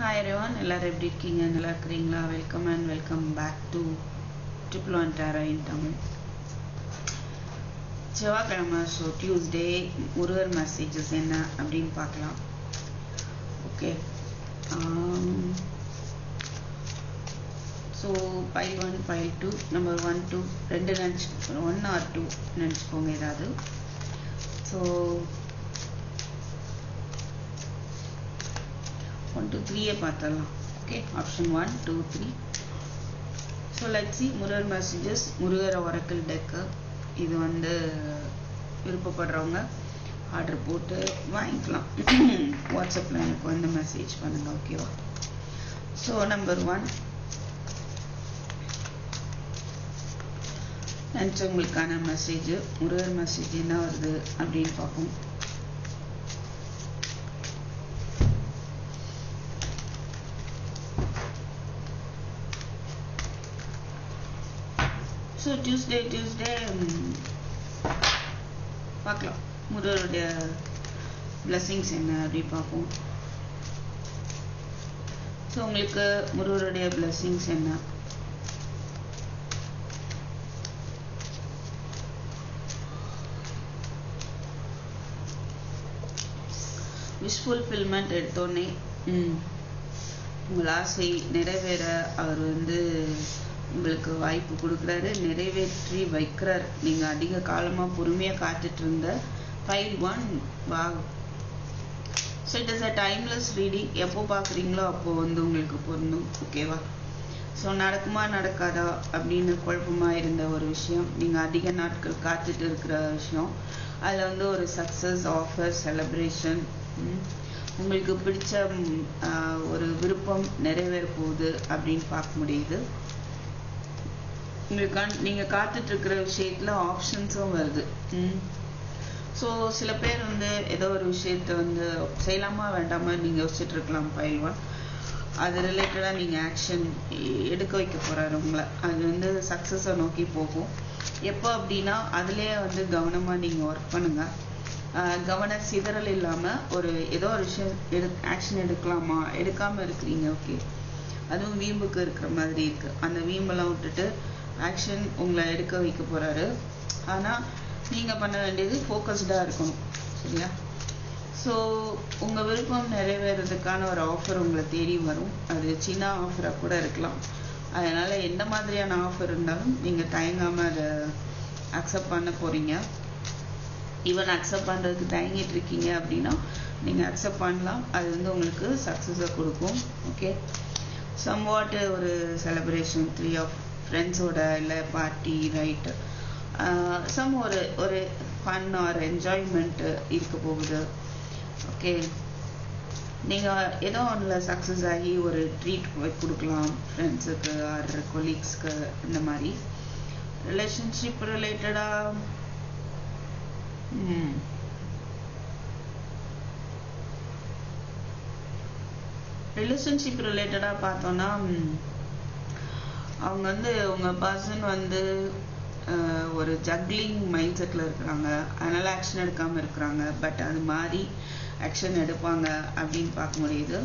Hi everyone எல்லாரும் எப்படி இருக்கீங்க? நல்லா இருக்கிறீங்களா? Welcome and welcome back to triple one tarot in Tamil செவ்வாய்க்கிழமை ஸோ டியூஸ்டே முருகர் மெசேஜஸ் என்ன அப்படின்னு பார்க்கலாம். Okay so file one file two number one two ரெண்டு நினச்சி ஒன் ஆர் டூ நினச்சிக்கோங்க ஏதாவது. ஸோ ஒன் டூ த்ரீயே பார்த்துடலாம். Okay option one two three so let see Murugar messages Murugar oracle deck இது வந்து விருப்பப்படுறவங்க ஆர்டர் போட்டு வாங்கிக்கலாம். வாட்ஸ்அப்பில் எனக்கு வந்து மெசேஜ் பண்ணுங்கள் ஓகேவா ஸோ நம்பர் ஒன் நினச்சவங்களுக்கான மெசேஜ் முருகர் மெசேஜ் என்ன வருது அப்படின்னு பார்ப்போம். ஸோ டியூஸ்டே டியூஸ்டே பார்க்கலாம் முருகருடைய பிளஸ்ஸிங்ஸ் என்ன அப்படி பார்ப்போம் ஸோ உங்களுக்கு முருகருடைய பிளஸ்ஸிங்ஸ் என்ன? விஷ் ஃபுல்ஃபில்மெண்ட் எடுத்தோடனே உங்கள் ஆசை நிறைவேற அவர் வந்து உங்களுக்கு வாய்ப்பு கொடுக்குறாரு. நிறைவேற்றி வைக்கிறார். நீங்கள் அதிக காலமாக பொறுமையாக காத்துட்டு இருந்த ஃபைல் ஒன் வா. So it is a timeless reading எப்போ பார்க்குறீங்களோ அப்போ வந்து உங்களுக்கு பொருந்தும். ஓகேவா ஸோ நடக்குமா நடக்காதா அப்படின்னு குழப்பமாக இருந்த ஒரு விஷயம். நீங்கள் அதிக நாட்கள் காத்துட்டு இருக்கிற விஷயம். அதில் வந்து ஒரு சக்ஸஸ் ஆஃபர் செலப்ரேஷன் உங்களுக்கு பிடிச்ச ஒரு விருப்பம் நிறைவேற போகுது அப்படின்னு பார்க்க முடியுது. உங்களுக்கு நீங்கள் காத்துட்டு இருக்கிற விஷயத்துல ஆப்ஷன்ஸும் வருது. ஸோ சில பேர் வந்து ஏதோ ஒரு விஷயத்த வந்து செய்யலாமா வேண்டாமா நீங்கள் யோசிச்சுட்டு இருக்கலாம் ஃபைல் ஒன் அது ரிலேட்டடாக நீங்கள் ஆக்ஷன் எடுக்க வைக்க போகிறாரு உங்களை. அது வந்து சக்ஸஸை நோக்கி போகும். எப்போ அப்படின்னா அதுலேயே வந்து கவனமாக நீங்கள் ஒர்க் பண்ணுங்கள் கவன சிதறல் இல்லாமல் ஒரு ஏதோ ஒரு விஷயம் எடு ஆக்ஷன் எடுக்கலாமா? எடுக்காமல் இருக்கிறீங்க ஓகே அதுவும் வீம்புக்கு இருக்கிற மாதிரி இருக்குது அந்த வீம்பெல்லாம் விட்டுட்டு ஆக்ஷன் உங்களை எடுக்க வைக்க போகிறாரு ஆனால் நீங்கள் பண்ண வேண்டியது ஃபோக்கஸ்டாக இருக்கணும். சரியா? ஸோ உங்கள் விருப்பம் நிறைவேறதுக்கான ஒரு ஆஃபர் உங்களை தேடி வரும். அது சின்ன ஆஃபராக கூட இருக்கலாம். அதனால் எந்த மாதிரியான ஆஃபர் இருந்தாலும் நீங்கள் தயங்காமல் அதை அக்செப்ட் பண்ண போகிறீங்க ஈவன் அக்செப்ட் பண்ணுறதுக்கு தயங்கிட்டு இருக்கீங்க அப்படின்னா நீங்கள் அக்செப்ட் பண்ணலாம். அது வந்து உங்களுக்கு சக்ஸஸை கொடுக்கும். ஓகே சம்வாட்டு ஒரு செலப்ரேஷன் த்ரீ ஆஃப் ஃப்ரெண்ட்ஸோட இல்லை பார்ட்டி ரைட்டு சம் ஒரு ஒரு ஃபன் ஆர் என்ஜாய்மெண்ட்டு இருக்க போகுது. ஓகே நீங்கள் ஏதோ ஒன்றில் சக்ஸஸ் ஆகி ஒரு ட்ரீட் கொடுக்கலாம் ஃப்ரெண்ட்ஸுக்கு ஆர் கொலீக்ஸ்க்கு இந்த மாதிரி. ரிலேஷன்ஷிப் ரிலேட்டடாக ரிலேஷன்ஷிப் ரிலேட்டடாக பார்த்தோன்னா hmm. அவங்க வந்து உங்கள் பர்சன் வந்து ஒரு ஜக்லிங் மைண்ட் செட்டில் இருக்கிறாங்க. அதனால் ஆக்ஷன் எடுக்காமல் இருக்கிறாங்க. பட் அது மாதிரி ஆக்ஷன் எடுப்பாங்க அப்படின்னு பார்க்க முடியுது.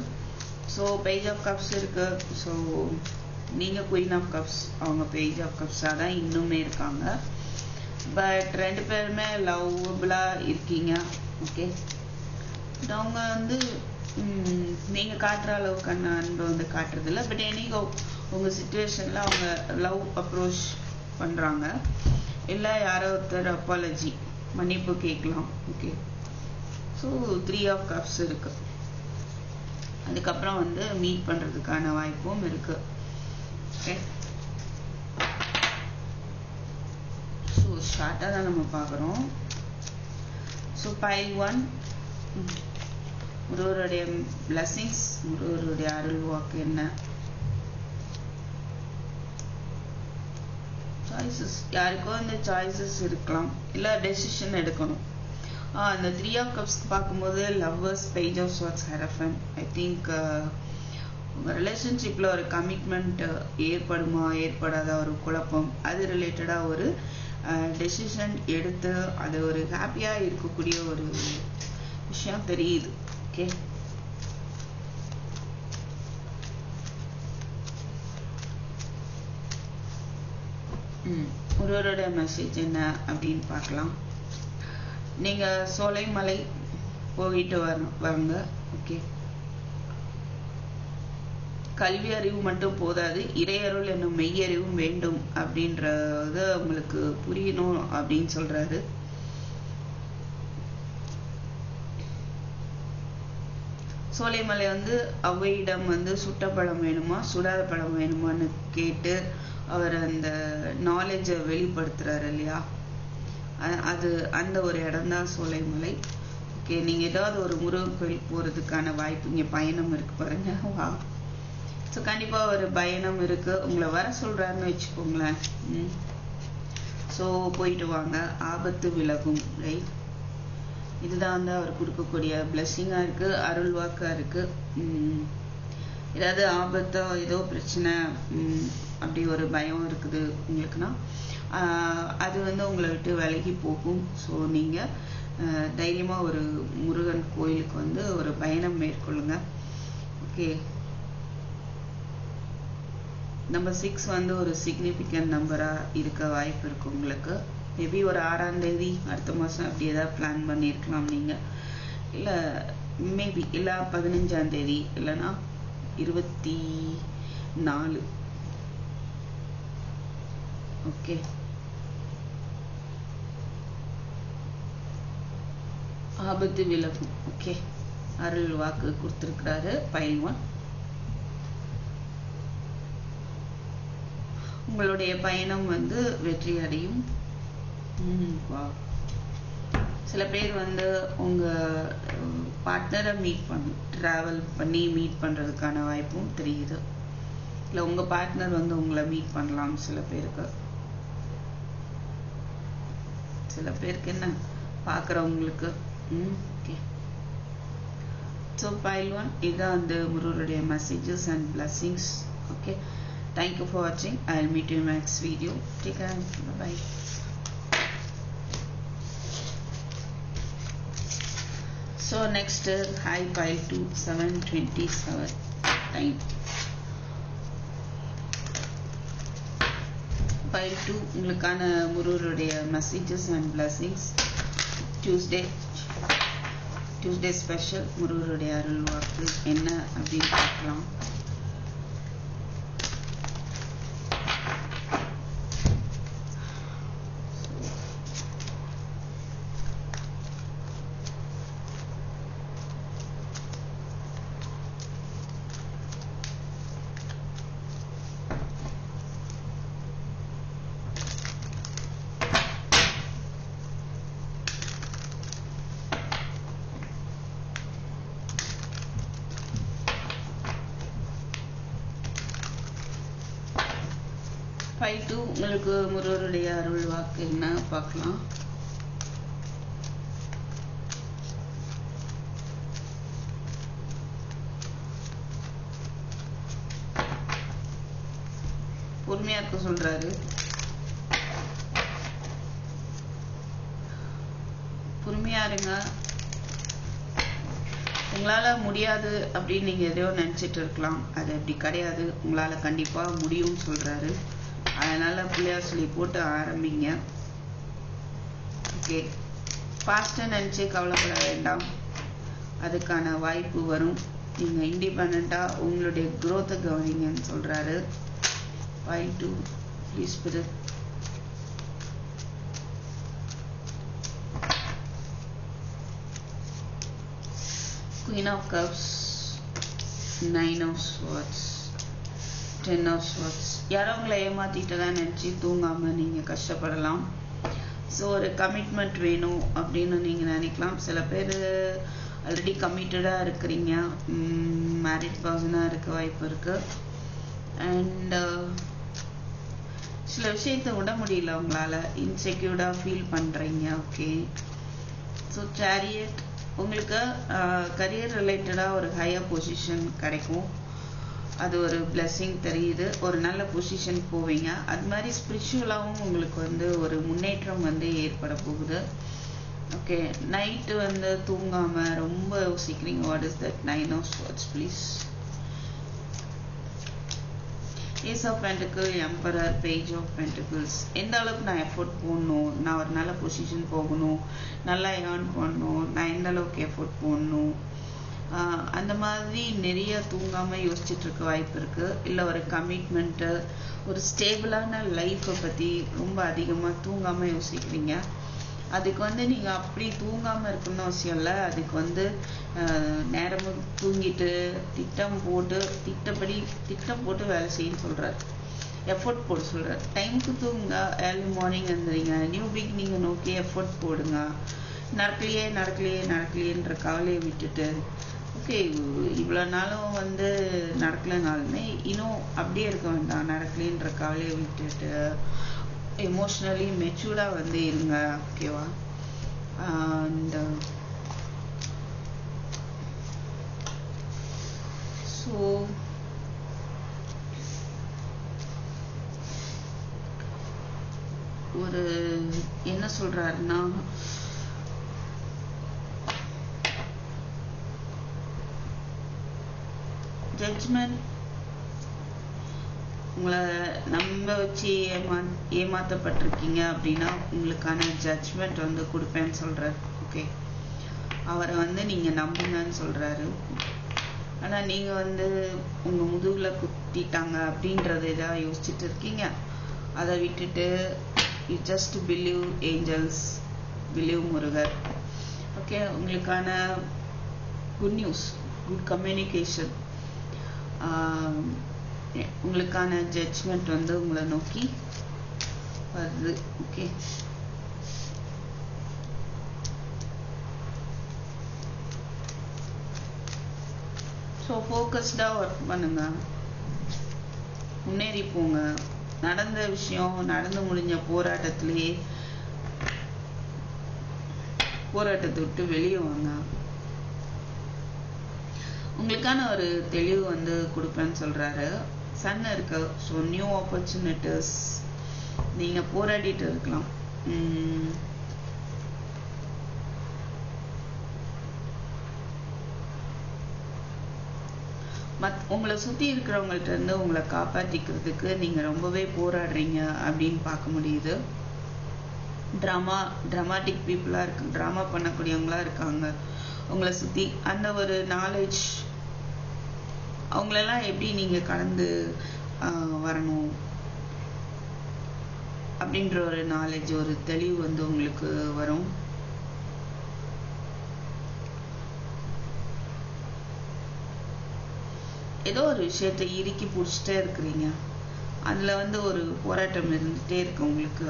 ஸோ பேஜ் ஆஃப் கப்ஸ் இருக்குது ஸோ நீங்கள் குயின் ஆஃப் கப்ஸ் அவங்க பேஜ் ஆஃப் கப்ஸாக தான் இன்னுமே இருக்காங்க. பட் ரெண்டு பேருமே லவ்வபுளாக இருக்கீங்க. ஓகே அவங்க வந்து நீங்கள் காட்டுற அளவுக்கான அன்பை வந்து காட்டுறதில்ல. பட் எனிகோ உங்கள் சுச்சுவேஷனில் அவங்க லவ் அப்ரோச் பண்ணுறாங்க இல்லை யாரோ ஒருத்தர் அப்பாலஜி மன்னிப்பு கேட்கலாம். Okay so three of cups இருக்கு. அதுக்கப்புறம் வந்து மீட் பண்ணுறதுக்கான வாய்ப்பும் இருக்கு. ஓகே ஸோ ஷார்ட்டாக தான் நம்ம பார்க்குறோம். ஸோ பைல் ஒன் முருகருடைய பிளஸ்ஸிங்ஸ் முருகருடைய அருள் வாக்கு என்ன? சாய்ஸஸ் யாருக்கோ இந்த சாய்ஸஸ் இருக்கலாம். இல்லை டெசிஷன் எடுக்கணும். அந்த த்ரீ ஆஃப் கப்ஸ் பார்க்கும்போது lovers page of swords hierophant I think உங்கள் ரிலேஷன்ஷிப்பில் ஒரு கமிட்மெண்ட் ஏற்படுமா ஏற்படாத ஒரு குழப்பம்? அது ரிலேட்டடாக ஒரு டெசிஷன் எடுத்து அது ஒரு ஹாப்பியாக இருக்கக்கூடிய ஒரு விஷயம் தெரியுது. ஓகே குருவரோட மெசேஜ் என்ன அப்படின்னு பார்க்கலாம். நீங்கள் சோலைமலை போயிட்டு வர வாங்க ஓகே கல்வி அறிவு மட்டும் போதாது இறையருள் என்னும் மெய்யறிவும் வேண்டும் அப்படின்றத உங்களுக்கு புரியணும் அப்படின்னு சொல்றாரு. சோலைமலை வந்து அவ்வையிடம் வந்து சுட்ட பழம் வேணுமா சுடாத பழம் வேணுமான்னு கேட்டு அவர் அந்த நாலேஜை வெளிப்படுத்துறாரு இல்லையா? அது அந்த ஒரு இடம் தான் சோலைமலை. ஓகே நீங்கள் ஏதாவது ஒரு முருகன் கோயில் போகிறதுக்கான வாய்ப்பு இங்கே பயணம் இருக்கு பாருங்க. வா ஸோ கண்டிப்பாக ஒரு பயணம் இருக்கு. உங்களை வர சொல்கிறாருன்னு வச்சுக்கோங்களேன். ம். ஸோ போயிட்டு வாங்க. ஆபத்து விலகும் ரைட் இதுதான் வந்து அவர் கொடுக்கக்கூடிய பிளஸ்ஸிங்காக இருக்குது அருள்வாக்காக இருக்குது ஏதாவது ஆபத்தோ ஏதோ பிரச்சனை அப்படி ஒரு பயம் இருக்குது உங்களுக்குன்னா ஆஹ், அது வந்து உங்களை விட்டு விலகி போகும். ஸோ நீங்கள் தைரியமாக ஒரு முருகன் கோயிலுக்கு வந்து ஒரு பயணம் மேற்கொள்ளுங்க. ஓகே நம்பர் சிக்ஸ் வந்து ஒரு சிக்னிஃபிகண்ட் நம்பராக இருக்க வாய்ப்பு இருக்கு உங்களுக்கு. மேபி ஒரு ஆறாம் தேதி அடுத்த மாதம் அப்படி ஏதாவது பிளான் பண்ணியிருக்கலாம் நீங்கள் இல்லை மேபி இல்லை பதினஞ்சாம் தேதி இல்லைன்னா இருபத்தி நாலு. ஓகே. ஆபத்து விலகும் ஓகே. அருள் வாக்கு கொடுத்துருக்கிறாரு. பயில்வான் உங்களுடைய பயணம் வந்து வெற்றி அடையும். சில பேர் வந்து உங்க பார்ட்னரை மீட் பண்ண டிராவல் பண்ணி மீட் பண்றதுக்கான வாய்ப்பும் தெரியுது. இல்ல உங்க பார்ட்னர் வந்து உங்களை மீட் பண்ணலாம் சில பேருக்கு. சில பேருக்கு என்ன பார்க்குறவங்களுக்கு ம் ஓகே. ஸோ ஃபைல் ஒன் இதுதான் வந்து முருகருடைய messages and blessings okay. Thank you for வாட்சிங் I will meet you next video take care bye so next hi file two seven twenty five two உங்களுக்கான முருகருடைய messages and blessings Tuesday Tuesday special முருகருடைய அருள் வாக்கு என்ன அப்படின்னு பார்க்கலாம். Five two உங்களுக்கு முருகருடைய அருள் வாக்கு என்ன? பார்க்கலாம். பொறுமையா இருக்க சொல்றாரு. பொறுமையா இருங்க. உங்களால முடியாது அப்படின்னு நீங்க எதையோ நினைச்சிட்டு இருக்கலாம். அது அப்படி கிடையாது. உங்களால கண்டிப்பா முடியும்னு சொல்றாரு. அதனால பிள்ளையார் சொல்லி போட்டு ஆரம்பிங்க. ஓகே ஃபாஸ்ட்டாக நினச்சி கவலைப்பட வேண்டாம். அதுக்கான வாய்ப்பு வரும். நீங்கள் இண்டிபெண்ட்டாக உங்களுடைய க்ரோத்தை கவனிங்கன்னு சொல்கிறாரு ஃபைவ் டூ ப்ளீஸ் பிரு Queen of Cups, Nine of Swords, ten of Swords. யாரோ உங்களை ஏமாத்திட்டு தான் நினச்சி தூங்காமல் நீங்கள் கஷ்டப்படலாம். ஸோ ஒரு கமிட்மெண்ட் வேணும் அப்படின்னு நீங்கள் நினைக்கலாம். சில பேர் ஆல்ரெடி கமிட்டடாக இருக்கிறீங்க. மேரிட் பர்சனாக இருக்க வாய்ப்பு இருக்குது அண்ட் uh, சில விஷயத்தை விட முடியல உங்களால். இன்செக்யூர்டாக ஃபீல் பண்ணுறீங்க ஓகே ஸோ சேரியட் உங்களுக்கு uh, கரியர் ரிலேட்டடாக ஒரு ஹையர் பொசிஷன் கிடைக்கும். அது ஒரு பிளெஸ்ஸிங் தெரியுது. ஒரு நல்ல பொசிஷன் போவீங்க. அது மாதிரி ஸ்பிரிச்சுவலாகவும் உங்களுக்கு வந்து ஒரு முன்னேற்றம் வந்து ஏற்பட போகுது. ஓகே நைட்டு வந்து தூங்காமல் ரொம்ப யோசிக்கிறீங்க. What is that nine of swords please ace of pentacle emperor page of pentacles எந்த அளவுக்கு நான் எஃபோர்ட் போடணும்? நான் ஒரு நல்ல பொசிஷன் போகணும். நல்லா ஏர்ன் பண்ணணும். நான் எந்த அளவுக்கு எஃபோர்ட் போடணும். அந்த மாதிரி நிறைய தூங்காமல் யோசிச்சுட்டு இருக்க வாய்ப்பு இருக்கு. இல்லை ஒரு கமிட்மெண்ட்டு ஒரு ஸ்டேபிளான லைஃப்பை பற்றி ரொம்ப அதிகமாக தூங்காமல் யோசிக்கிறீங்க. அதுக்கு வந்து நீங்கள் அப்படி தூங்காமல் இருக்கணும்னு அவசியம் இல்லை. அதுக்கு வந்து ஆஹ் நேரமும் தூங்கிட்டு திட்டம் போட்டு திட்டப்படி திட்டம் போட்டு வேலை செய்யன்னு சொல்கிறார் எஃபோர்ட் போட சொல்கிறார் டைமுக்கு தூங்குங்க. ஏர்லி மார்னிங் எழுந்துறீங்க நியூ பிகினிங்கை நோக்கி எஃபோர்ட் போடுங்க. நடக்கலையே நடக்கலையே நடக்கலையேன்ற கவலையை விட்டுட்டு ஓகே இவ்வளோ நாளும் வந்து நடக்கலைனாலுமே இன்னும் அப்படியே இருக்க வேண்டாம். நடக்கலைன்ற கவலையை விட்டுட்டு எமோஷ்னலி மெச்சூர்டாக வந்து இருங்க ஓகேவா இந்த ஸோ ஒரு என்ன சொல்றாருன்னா ஜட்ஜ்மெண்ட் உங்களை நம்ப வச்சு ஏமா ஏமாத்தப்பட்டிருக்கீங்க அப்படின்னா உங்களுக்கான ஜட்ஜ்மெண்ட் வந்து கொடுப்பேன்னு சொல்கிறார் ஓகே அவரை வந்து நீங்கள் நம்புங்கன்னு சொல்கிறாரு ஆனால் நீங்கள் வந்து உங்கள் முதுகில் குத்திட்டாங்க அப்படின்றத இதாக யோசிச்சுட்டு இருக்கீங்க? அதை விட்டுட்டு you just believe angels believe Murugar. Okay உங்களுக்கான குட் நியூஸ் குட் கம்யூனிகேஷன் உங்களுக்கான ஜட்ஜ்மெண்ட் வந்து உங்களை நோக்கி வருது. ஓகே ஸோ ஃபோக்கஸ்டாக ஒர்க் பண்ணுங்க. முன்னேறி போங்க. நடந்த விஷயம் நடந்து முடிஞ்ச போராட்டத்திலேயே போராட்டத்தை விட்டு வெளியே வாங்க. உங்களுக்கான ஒரு தெளிவு வந்து கொடுப்பேன்னு சொல்றாரு. சன் இருக்கு ஸோ நியூ ஆப்பர்ச்சுனிட்டிஸ் நீங்க போராடிட்டு இருக்கலாம். உம் மத் உங்களை சுத்தி இருக்கிறவங்கள்ட்ட இருந்து உங்களை காப்பாற்றிக்கிறதுக்கு நீங்க ரொம்பவே போராடுறீங்க அப்படின்னு பார்க்க முடியுது. ட்ராமா ட்ராமாட்டிக் பீப்புளா இருக்கு ட்ராமா பண்ணக்கூடியவங்களா இருக்காங்க. உங்களை சுத்தி அந்த ஒரு நாலேஜ் அவங்களெல்லாம் எப்படி நீங்க கடந்து வரணும்? அப்படின்ற ஒரு நாலேஜ் ஒரு தெளிவு வந்து உங்களுக்கு வரும். ஏதோ ஒரு விஷயத்தை இறுக்கி பிடிச்சிட்டே இருக்கிறீங்க. அதுல வந்து ஒரு போராட்டம் இருந்துட்டே இருக்கு உங்களுக்கு.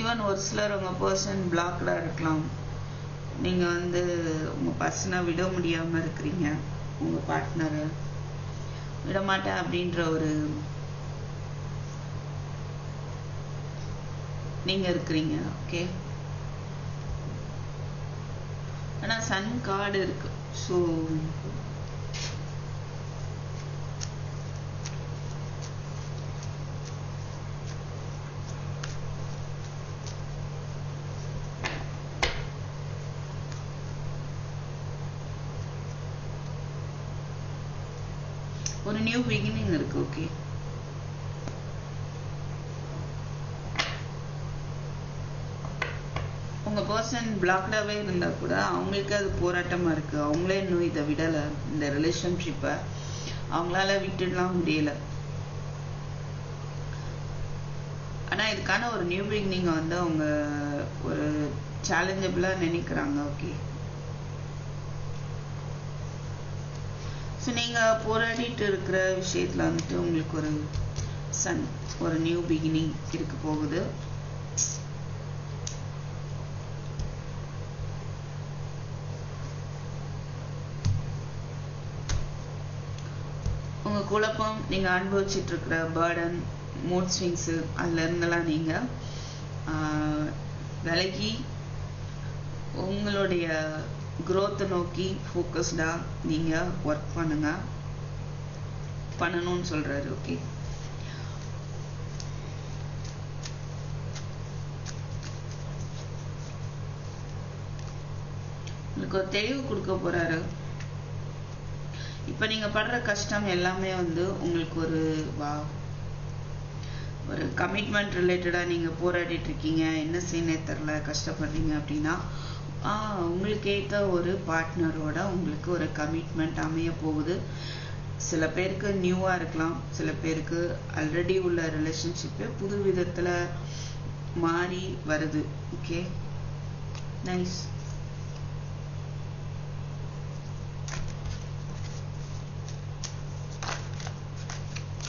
ஈவன் ஒரு சிலர் உங்க பர்சன் பிளாக்டா இருக்கலாம். நீங்கள் வந்து உங்கள் பர்சனை விட முடியாமல் இருக்கிறீங்க. உங்கள் பார்ட்னரை விடமாட்டேன் அப்படின்ற ஒரு நீங்கள் இருக்கிறீங்க. ஓகே ஆனால் சன் கார்டு இருக்கு. ஸோ ஒரு நியூ பிகினிங் இருக்கு ஓகே உங்க பர்சன் பிளாக்டாவே இருந்தா கூட அவங்களுக்கு அது போராட்டமா இருக்கு. அவங்களே இன்னும் இதை விடல. இந்த ரிலேஷன்ஷிப்பை அவங்களால விட்டுடலாம் முடியல. ஆனா இதுக்கான ஒரு நியூ பிகினிங் வந்து அவங்க ஒரு சேலஞ்சபிளா நினைக்கிறாங்க ஓகே ஸோ நீங்கள் போராடிட்டு இருக்கிற விஷயத்துல வந்துட்டு உங்களுக்கு ஒரு சன் ஒரு நியூ பிகினிங் இருக்க போகுது. உங்க குழப்பம் நீங்க அனுபவிச்சுட்டு இருக்கிற பேர்டன் மூட் ஸ்விங்ஸ் அதுல இருந்தெல்லாம் நீங்க விலகி உங்களுடைய க்ரோத்தை நோக்கி ஃபோக்கஸ்டாக நீங்க ஒர்க் பண்ணுங்க. பண்ணணும்னு சொல்றாரு ஓகே உங்களுக்கு ஒரு தெளிவு கொடுக்க போறாரு. இப்போ நீங்கள் படுற கஷ்டம் எல்லாமே வந்து உங்களுக்கு ஒரு வா ஒரு கமிட்மெண்ட் ரிலேட்டடாக நீங்கள் போராடிட்டு இருக்கீங்க. என்ன செய்யணே தெரில கஷ்டப்படுறீங்க அப்படின்னா உங்களுக்கு ஏற்ற ஒரு பார்ட்னரோட உங்களுக்கு ஒரு கமிட்மெண்ட் அமைய போகுது. சில பேருக்கு நியூவாக இருக்கலாம். சில பேருக்கு ஆல்ரெடி உள்ள ரிலேஷன்ஷிப்பே புது விதத்தில் மாறி வருது. ஓகே நைஸ்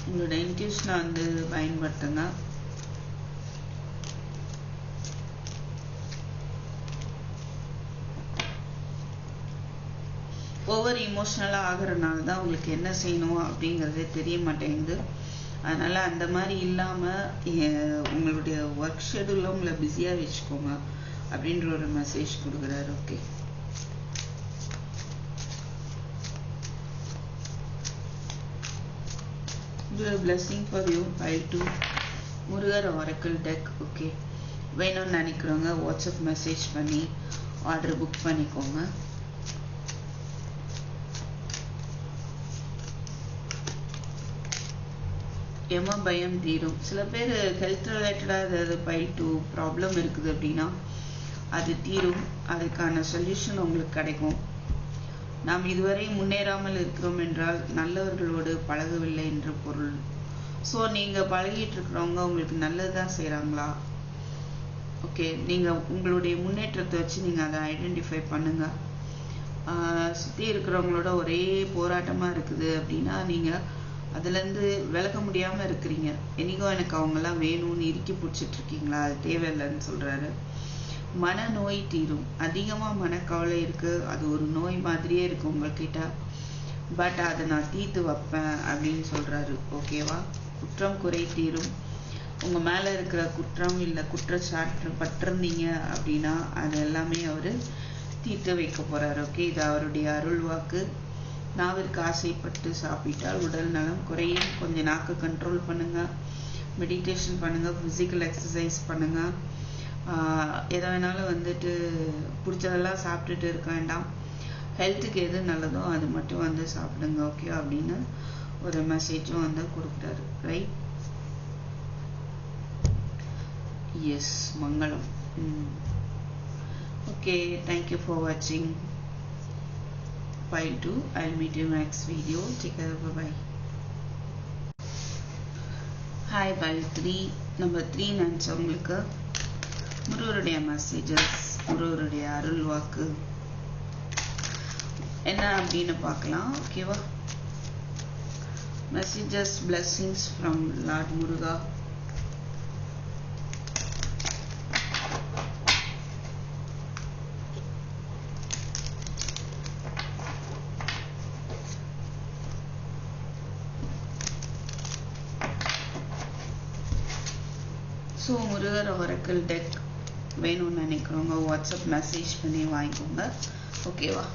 உங்களோட இன்ட்யூஷனை வந்து பயன்படுத்துங்க. ஓவர் இமோஷ்னலாக ஆகிறனால தான் உங்களுக்கு என்ன செய்யணும் அப்படிங்கிறதே தெரிய மாட்டேங்குது. அதனால் அந்த மாதிரி இல்லாமல் உங்களுடைய ஒர்க் ஷெடியூலில் உங்களை பிஸியாக வச்சுக்கோங்க அப்படின்ற ஒரு மெசேஜ் கொடுக்குறாரு. Okay blessing for you five two Murugar oracle deck okay வேணும்னு நினைக்கிறவங்க வாட்ஸ்அப் மெசேஜ் பண்ணி ஆர்டர் புக் பண்ணிக்கோங்க. எம பயம் தீரும். சில பேர் ஹெல்த் ரிலேட்டடாக ஏதாவது பை டூ ப்ராப்ளம் இருக்குது அப்படின்னா அது தீரும். அதுக்கான சொல்யூஷன் உங்களுக்கு கிடைக்கும். நாம் இதுவரை முன்னேறாமல் இருக்கிறோம் என்றால் நல்லவர்களோடு பழகவில்லை என்று பொருள். ஸோ நீங்கள் பழகிட்டு இருக்கிறவங்க உங்களுக்கு நல்லதுதான் செய்கிறாங்களா ஓகே நீங்கள் உங்களுடைய முன்னேற்றத்தை வச்சு நீங்கள் அதை ஐடென்டிஃபை பண்ணுங்கள் சுற்றி இருக்கிறவங்களோட ஒரே போராட்டமாக இருக்குது அப்படின்னா நீங்கள் அதுலேருந்து விளக்க முடியாமல் இருக்கிறீங்க. என்னைக்கோ எனக்கு அவங்கெல்லாம் வேணும்னு இறுக்கி பிடிச்சிட்டு இருக்கீங்களா அது தேவையில்லைன்னு சொல்கிறாரு மனநோய் தீரும். அதிகமாக மனக்கவலை இருக்குது அது ஒரு நோய் மாதிரியே இருக்குது உங்கள்கிட்ட பட் அதை நான் தீர்த்து வைப்பேன் அப்படின்னு சொல்கிறாரு ஓகேவா? குற்றம் குறை தீரும். உங்கள் மேலே இருக்கிற குற்றம் இல்லை குற்றச்சாட்டு பட்டிருந்தீங்க அப்படின்னா அது எல்லாமே அவர் தீர்த்து வைக்க போகிறார் ஓகே? இது அவருடைய அருள் வாக்கு. நாவிற்கு ஆசைப்பட்டு சாப்பிட்டால் உடல் நலம் குறையும். கொஞ்சம் நாக்கு கண்ட்ரோல் பண்ணுங்கள் மெடிடேஷன் பண்ணுங்கள் ஃபிசிக்கல் எக்ஸசைஸ் பண்ணுங்கள் எதை வேணாலும் வந்துட்டு பிடிச்சதெல்லாம் சாப்பிட்டுட்டு இருக்க வேண்டாம். ஹெல்த்துக்கு எது நல்லதோ அது மட்டும் வந்து சாப்பிடுங்க ஓகே அப்படின்னு ஒரு மெசேஜும் வந்து கொடுக்குறாரு. ரைட் எஸ் மங்களம். ஓகே தேங்க்யூ ஃபார் வாட்சிங் file 2 i'll meet you next video. Take care. Bye bye hi pile three number three நினச்சவங்களுக்கு முருகருடைய மெசேஜஸ் முருகருடைய அருள் வாக்கு. என்ன அப்படின்னு பார்க்கலாம். ஓகேவா messages blessings from Lord Muruga so Murugar oracle deck வேணும்னு நினைக்கிறவங்க வாட்ஸ்அப் மெசேஜ் பண்ணி வாங்கிக்கோங்க. ஓகேவா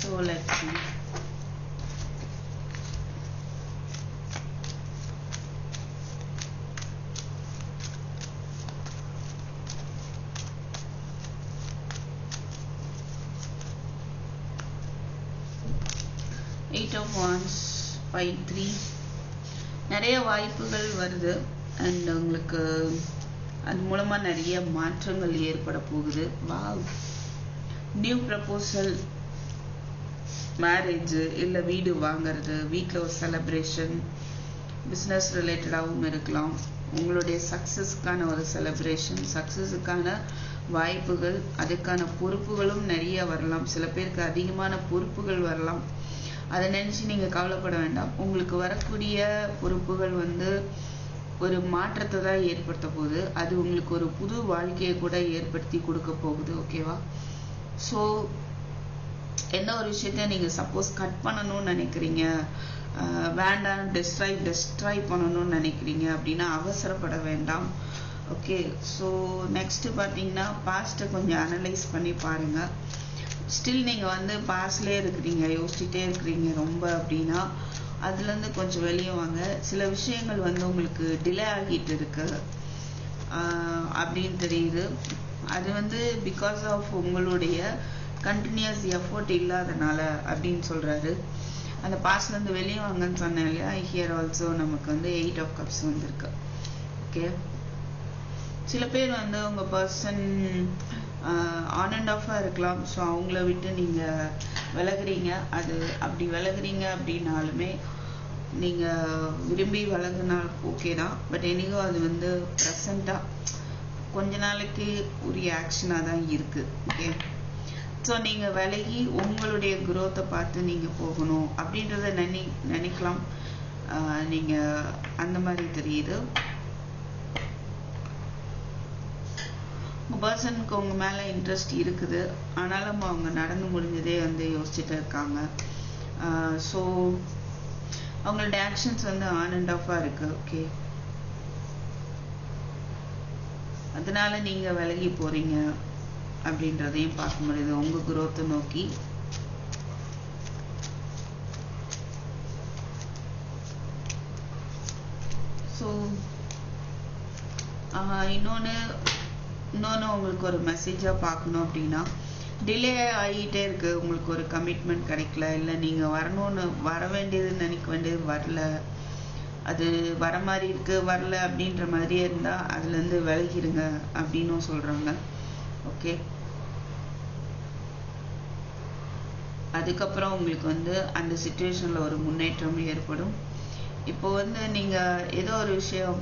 so let eight of wands five three நிறைய வாய்ப்புகள் வருது. அண்ட் உங்களுக்கு அது மூலமாக நிறைய மாற்றங்கள் ஏற்பட போகுது. வா நியூ ப்ரப்போசல் மேரேஜ் இல்லை வீடு வாங்கிறது வீட்டில் ஒரு செலப்ரேஷன் பிஸ்னஸ் ரிலேட்டடாகவும் இருக்கலாம். உங்களுடைய சக்ஸஸ்க்கான ஒரு செலப்ரேஷன் சக்ஸஸுக்கான வாய்ப்புகள் அதுக்கான பொறுப்புகளும் நிறைய வரலாம். சில பேருக்கு அதிகமான பொறுப்புகள் வரலாம். அதை நினச்சி நீங்கள் கவலைப்பட வேண்டாம். உங்களுக்கு வரக்கூடிய பொறுப்புகள் வந்து ஒரு மாற்றத்தை தான் ஏற்படுத்த போகுது. அது உங்களுக்கு ஒரு புது வாழ்க்கையை கூட ஏற்படுத்தி கொடுக்க போகுது ஓகேவா ஸோ எந்த ஒரு விஷயத்த நீங்கள் சப்போஸ் கட் பண்ணணும்னு நினைக்கிறீங்க வேண்டாம் டெஸ்ட்ராய் டெஸ்ட்ராய் பண்ணணும்னு நினைக்கிறீங்க அப்படின்னா அவசரப்பட வேண்டாம் ஓகே ஸோ நெக்ஸ்ட்டு பார்த்தீங்கன்னா பாஸ்ட்டை கொஞ்சம் அனலைஸ் பண்ணி பாருங்கள் ஸ்டில் நீங்கள் வந்து பாஸ்லேயே இருக்கிறீங்க யோசிச்சுட்டே இருக்கிறீங்க ரொம்ப அப்படின்னா அதுலேருந்து கொஞ்சம் வெளியே வாங்க. சில விஷயங்கள் வந்து உங்களுக்கு டிலே ஆகிட்டு இருக்கு. அப்படின்னு தெரியுது. அது வந்து பிகாஸ் ஆஃப் உங்களுடைய கண்டினியூஸ் எஃபோர்ட் இல்லாதனால அப்படின்னு சொல்றாரு. அந்த பாஸ்ல இருந்து வெளியே வாங்கன்னு சொன்னேன் இல்லையா? ஹியர் ஆல்சோ நமக்கு வந்து எயிட் ஆஃப் கப்ஸ் வந்திருக்கு. ஓகே சில பேர் வந்து உங்க பர்சன் ஆன் அண்ட் ஆஃபாக இருக்கலாம். ஸோ அவங்கள விட்டு நீங்கள் விலகுறீங்க. அது அப்படி விலகுறீங்க அப்படின்னாலுமே நீங்கள் விரும்பி விலகுனால் ஓகே தான். பட் எனிகோ அது வந்து ப்ரெசண்ட்டாக கொஞ்ச நாளைக்கு உரிய ஆக்ஷனாக தான் இருக்குது ஓகே ஸோ நீங்கள் விலகி உங்களுடைய குரோத்தை பார்த்து நீங்கள் போகணும். அப்படின்றத நினை நினைக்கலாம். நீங்கள் அந்த மாதிரி தெரியுது. பர்சனுக்கு அவங்க மேல இன்ட்ரெஸ்ட் இருக்குது. ஆனாலும் அவங்க நடந்து முடிஞ்சதே வந்து யோசிச்சுட்டு இருக்காங்க. ஸோ அவங்களோட ஆக்ஷன்ஸ் வந்து ஆன் அண்ட் ஆஃபாக இருக்கு. ஓகே அதனால நீங்கள் விலகி போறீங்க அப்படின்றதையும் பார்க்க முடியுது உங்க குரோத்தை நோக்கி. ஸோ இன்னொன்று இன்னொன்று உங்களுக்கு ஒரு மெசேஜாக பார்க்கணும் அப்படின்னா டிலே ஆகிட்டே இருக்கு. உங்களுக்கு ஒரு கமிட்மெண்ட் கிடைக்கல. இல்லை நீங்கள் வரணும்னு வர வேண்டியதுன்னு நினைக்க வேண்டியது வரல. அது வர மாதிரி இருக்கு வரல அப்படின்ற மாதிரியே இருந்தால் அதுலேருந்து விலகிடுங்க அப்படின்னும் சொல்கிறாங்க ஓகே அதுக்கப்புறம் உங்களுக்கு வந்து அந்த சுச்சுவேஷனில் ஒரு முன்னேற்றம் ஏற்படும். இப்போ வந்து நீங்கள் ஏதோ ஒரு விஷயம்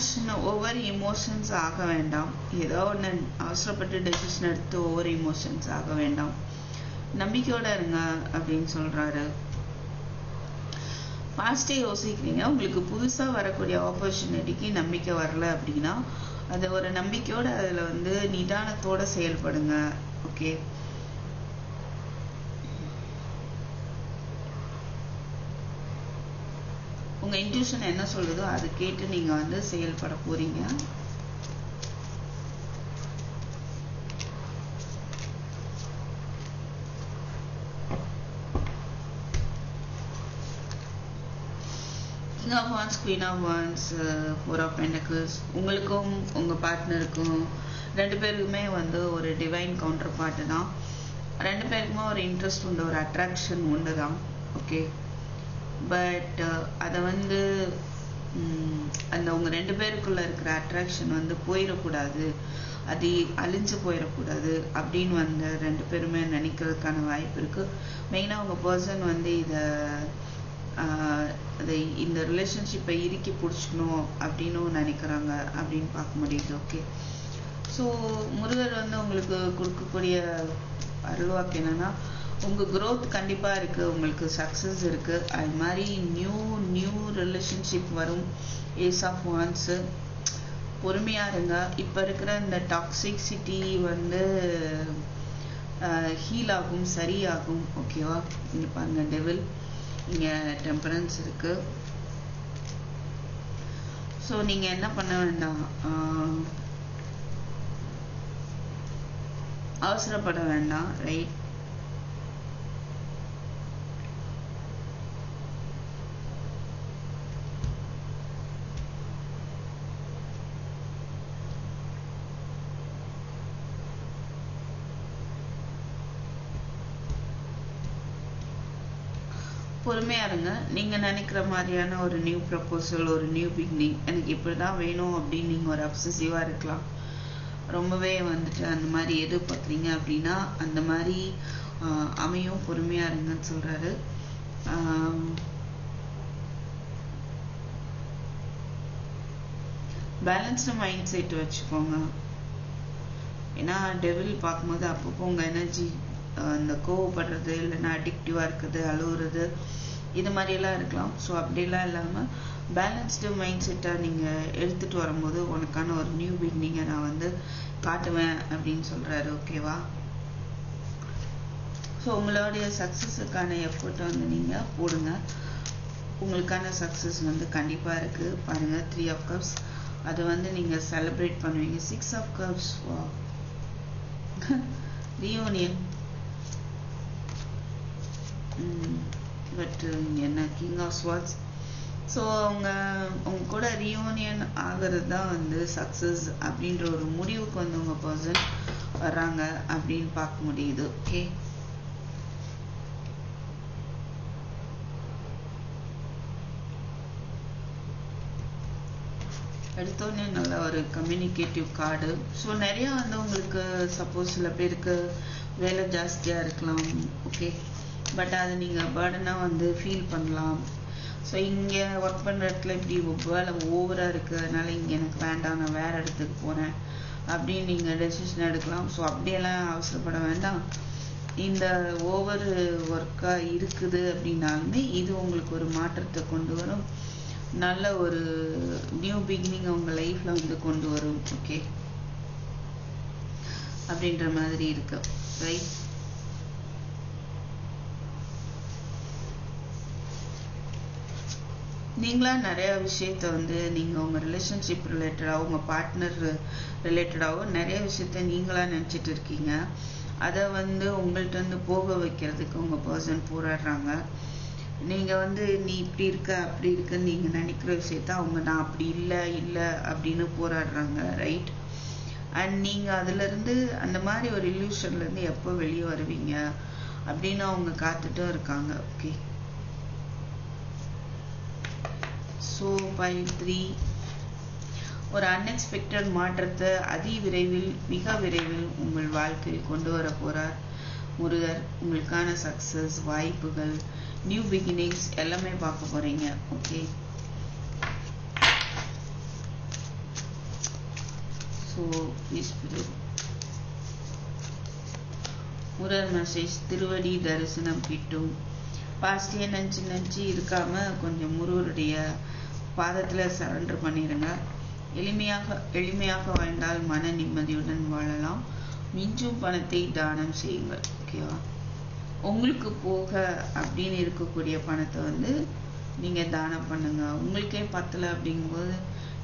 எமோஷன் ஓவர் இமோஷன்ஸ் ஆக வேண்டாம். ஏதோ ஒன்று அவசரப்பட்டு டெசிஷன் எடுத்து ஓவர் இமோஷன்ஸ் ஆக வேண்டாம். நம்பிக்கையோட இருங்க அப்படின்னு சொல்றாரு. ஃபாஸ்டே யோசிக்கிறீங்க. உங்களுக்கு புதுசா வரக்கூடிய ஆப்பர்ச்சுனிட்டிக்கு நம்பிக்கை வரல அப்படின்னா அதை ஒரு நம்பிக்கையோட அதுல வந்து நிதானத்தோட செயல்படுங்க. ஓகே உங்க இன்ட்யூஷன் என்ன சொல்லுதோ அது கேட்டு நீங்க வந்து செயல்பட போறீங்க. King of wands queen of wands four of pentacles உங்களுக்கும் உங்க பார்ட்னருக்கும் ரெண்டு பேருக்குமே வந்து ஒரு டிவைன் கவுண்டர் பார்ட்டு தான். ரெண்டு பேருக்குமே ஒரு இன்ட்ரெஸ்ட் உண்டு ஒரு அட்ராக்ஷன் உண்டு தான் ஓகே பட் uh, அதை வந்து அந்த அவங்க ரெண்டு பேருக்குள்ள இருக்கிற அட்ராக்ஷன் வந்து போயிடக்கூடாது அது அழிஞ்சு போயிடக்கூடாது அப்படின்னு வந்து ரெண்டு பேருமே நினைக்கிறதுக்கான வாய்ப்பு இருக்கு. மெயினாக அவங்க பர்சன் வந்து இதை அதை இந்த ரிலேஷன்ஷிப்பை இறுக்கி பிடிச்சிக்கணும் அப்படின்னு நினைக்கிறாங்க அப்படின்னு பார்க்க முடியுது. ஓகே ஸோ முருகர் வந்து உங்களுக்கு கொடுக்கக்கூடிய அருள்வாக்கு என்னன்னா உங்கள் க்ரோத் கண்டிப்பாக இருக்குது உங்களுக்கு சக்ஸஸ் இருக்குது அது மாதிரி நியூ நியூ ரிலேஷன்ஷிப் வரும். ஏஸ் ஆஃப் வான்ஸு பொறுமையாக இருங்க. இப்போ இருக்கிற இந்த டாக்ஸிக்சிட்டி வந்து ஹீல் ஆகும் சரியாகும். ஓகேவா இங்கே பாருங்க டெவில் இங்கே டெம்பரன்ஸ் இருக்குது ஸோ நீங்கள் என்ன பண்ண வேண்டாம்? அவசரப்பட வேண்டாம் ரைட் பொறுமையா இருங்க நீங்க நினைக்கிற மாதிரியான ஒரு நியூ ப்ரப்போசல் ஒரு நியூ பிகினிங் எனக்கு இப்படிதான் வேணும் அப்படின்னு நீங்க ஒரு அப்சசிவா இருக்கலாம். ரொம்பவே வந்துட்டு அந்த மாதிரி எதிர்பார்க்குறீங்க அப்படின்னா அந்த மாதிரி அமையும் பொறுமையா இருங்கன்னு சொல்றாரு. பேலன்ஸ்டு மைண்ட் செட் வச்சுக்கோங்க. ஏன்னா டெவில் பார்க்கும்போது அப்பப்போ உங்க எனர்ஜி அந்த கோவப்படுறது இல்லைன்னா அடிக்டிவா இருக்குது அழுகுறது இது மாதிரி எல்லாம் இருக்கலாம். ஸோ அப்படிலாம் இல்லாமல் பேலன்ஸ்டு மைண்ட் செட்டா நீங்கள் எடுத்துகிட்டு வரும்போது உனக்கான ஒரு நியூ பிகினிங்கை நான் வந்து காட்டுவேன் அப்படின்னு சொல்கிறாரு ஓகேவா ஸோ உங்களுடைய சக்ஸஸுக்கான எஃபர்ட் வந்து நீங்கள் போடுங்க. உங்களுக்கான சக்ஸஸ் வந்து கண்டிப்பாக இருக்குது பாருங்கள் த்ரீ ஆஃப் கப்ஸ் அதை வந்து நீங்கள் செலிப்ரேட் பண்ணுவீங்க. Six of cups reunion but um, என்ன கிங் ஆஃப் ஸ்வாட்ஸ் ஸோ அவங்க அவங்க கூட ரீயூனியன் ஆகிறது தான் வந்து சக்ஸஸ் அப்படின்ற ஒரு முடிவுக்கு வந்து உங்கள் பர்சன் வர்றாங்க அப்படின்னு பார்க்க முடியுது ஓகே எடுத்தோடனே நல்ல ஒரு கம்யூனிகேட்டிவ் கார்டு ஸோ நிறைய வந்து உங்களுக்கு சப்போஸ் சில பேருக்கு வேலை ஜாஸ்தியாக இருக்கலாம் ஓகே பட் அதை நீங்கள் பேர்டனாக வந்து ஃபீல் பண்ணலாம். ஸோ இங்கே ஒர்க் பண்ணுற இடத்துல இப்படி வேலை ஓவராக இருக்குது அதனால் இங்கே எனக்கு வேண்டாம். நான் வேறு இடத்துக்கு போகிறேன் அப்படின்னு நீங்கள் டெசிஷன் எடுக்கலாம். ஸோ அப்படியெல்லாம் அவசரப்பட வேண்டாம். இந்த ஓவர் ஒர்க்காக இருக்குது அப்படின்னாலுமே இது உங்களுக்கு ஒரு மாற்றத்தை கொண்டு வரும். நல்ல ஒரு நியூ பிகினிங் உங்கள் லைஃப்பில் வந்து கொண்டு வரும். ஓகே அப்படின்ற மாதிரி இருக்கு. ரைட் நீங்களா நிறைய விஷயத்த வந்து நீங்கள் உங்கள் ரிலேஷன்ஷிப் ரிலேட்டடாகவும் உங்கள் பார்ட்னர் ரிலேட்டடாகவும் நிறைய விஷயத்த நீங்களாக நினச்சிட்டு இருக்கீங்க. அதை வந்து உங்கள்கிட்ட வந்து போக வைக்கிறதுக்கு உங்கள் பர்சன் போராடுறாங்க. நீங்கள் வந்து நீ இப்படி இருக்க அப்படி இருக்குன்னு நீங்கள் நினைக்கிற விஷயத்த அவங்க நான் அப்படி இல்லை இல்லை அப்படின்னு போராடுறாங்க ரைட் அண்ட் நீங்கள் அதுலேருந்து அந்த மாதிரி ஒரு இல்யூஷன்லேருந்து எப்போ வெளியே வருவீங்க அப்படின்னு அவங்க காத்துட்டும் இருக்காங்க. ஓகே ஸோ த்ரீ ஒரு அன்எக்ஸ்பெக்டட் மாற்றத்தை அதி விரைவில் மிக விரைவில் உங்கள் வாழ்க்கையில் கொண்டு வர போறார். முருகர் உங்களுக்கான சக்சஸ் வாய்ப்புகள் நியூ பிகினிங்ஸ் எல்லாமே பார்க்க போகிறீங்க ஓகே ஸோ முருகர் மெசேஜ் திருவடி தரிசனம் கிட்டும். பாஸ்டே நினச்சி நினச்சி இருக்காம கொஞ்சம் முருகருடைய பாதத்தில் சரண்டர் பண்ணிடுங்க எளிமையாக எளிமையாக வாழ்ந்தால் மன நிம்மதியுடன் வாழலாம். மிஞ்சும் பணத்தை தானம் செய்யுங்கள். ஓகேவா உங்களுக்கு போக அப்படின்னு இருக்கக்கூடிய பணத்தை வந்து நீங்கள் தானம் பண்ணுங்க. உங்களுக்கே பத்தலை அப்படிங்கும்போது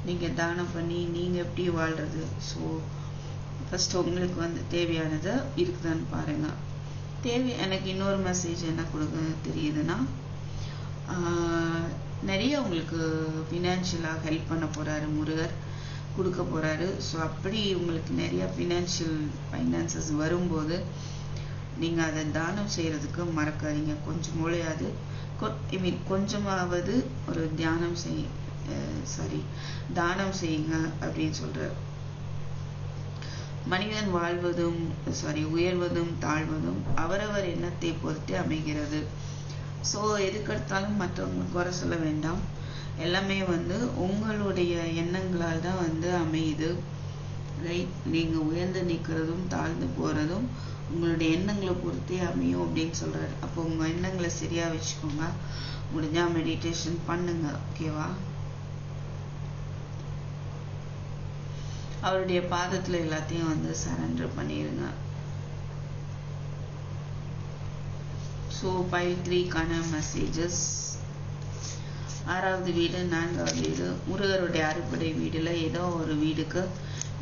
நீங்கள் தானம் பண்ணி நீங்கள் எப்படி வாழ்கிறது ஸோ ஃபஸ்ட்டு உங்களுக்கு வந்து தேவையானது இருக்குதான்னு பாருங்கள் தேவை எனக்கு இன்னொரு மெசேஜ் என்ன கொடுக்க தெரியுதுன்னா நிறைய உங்களுக்கு ஃபினான்ஷியலாக ஹெல்ப் பண்ண போறாரு முருகர் கொடுக்க போறாரு. ஸோ அப்படி உங்களுக்கு நிறைய ஃபினான்ஷியல் ஃபைனான்சஸ் வரும்போது நீங்க அதை தானம் செய்யறதுக்கு மறக்காதீங்க. கொஞ்சம் மூளையாது. ஐ மீன் கொஞ்சமாவது ஒரு தியானம் செய் சாரி தானம் செய்யுங்க அப்படின்னு சொல்றாரு. மனிதன் வாழ்வதும் சாரி உயர்வதும் தாழ்வதும் அவரவர் எண்ணத்தை பொறுத்து அமைகிறது. ஸோ எதுக்கெடுத்தாலும் மற்றவங்க குறை சொல்ல வேண்டாம். எல்லாமே வந்து உங்களுடைய எண்ணங்களால் தான் வந்து அமையுது. ரைட் நீங்கள் உயர்ந்து நிற்கிறதும் தாழ்ந்து போகிறதும் உங்களுடைய எண்ணங்களை பொறுத்தே அமையும் அப்படின்னு சொல்கிறாரு அப்போ உங்கள் எண்ணங்களை சரியாக வச்சுக்கோங்க. முடிஞ்சால் மெடிடேஷன் பண்ணுங்க ஓகேவா அவருடைய பாதத்தில் எல்லாத்தையும் வந்து சரண்டர் பண்ணிடுங்க ஸோ ஃபைவ் த்ரீக்கான மெசேஜஸ் ஆறாவது வீடு நான்காவது வீடு. முருகருடைய அறுப்படை வீடுல ஏதோ ஒரு வீடுக்கு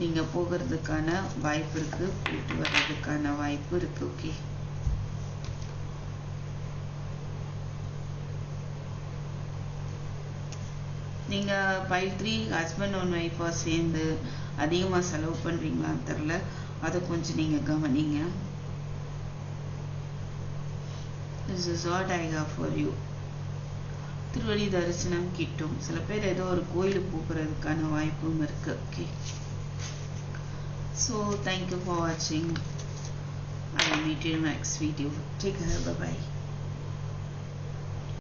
நீங்க போகிறதுக்கான வாய்ப்பு இருக்குது போயிட்டு வர்றதுக்கான வாய்ப்பு இருக்கு. ஓகே நீங்க ஃபைவ் த்ரீ ஹஸ்பண்ட் ஒன் ஒய்ஃபாக சேர்ந்து அதிகமா செலவு பண்றீங்களான்னு தெரில அதை கொஞ்சம் நீங்க கவனிங்க. This is what I have for you திருவடி தரிசனம் கிட்டும். சில பேர் ஏதோ ஒரு கோயிலுக்கு போகிறதுக்கான வாய்ப்பும் இருக்கு. ஓகே ஸோ தேங்க்யூ ஃபார் வாட்சிங் I meet you next video take next bye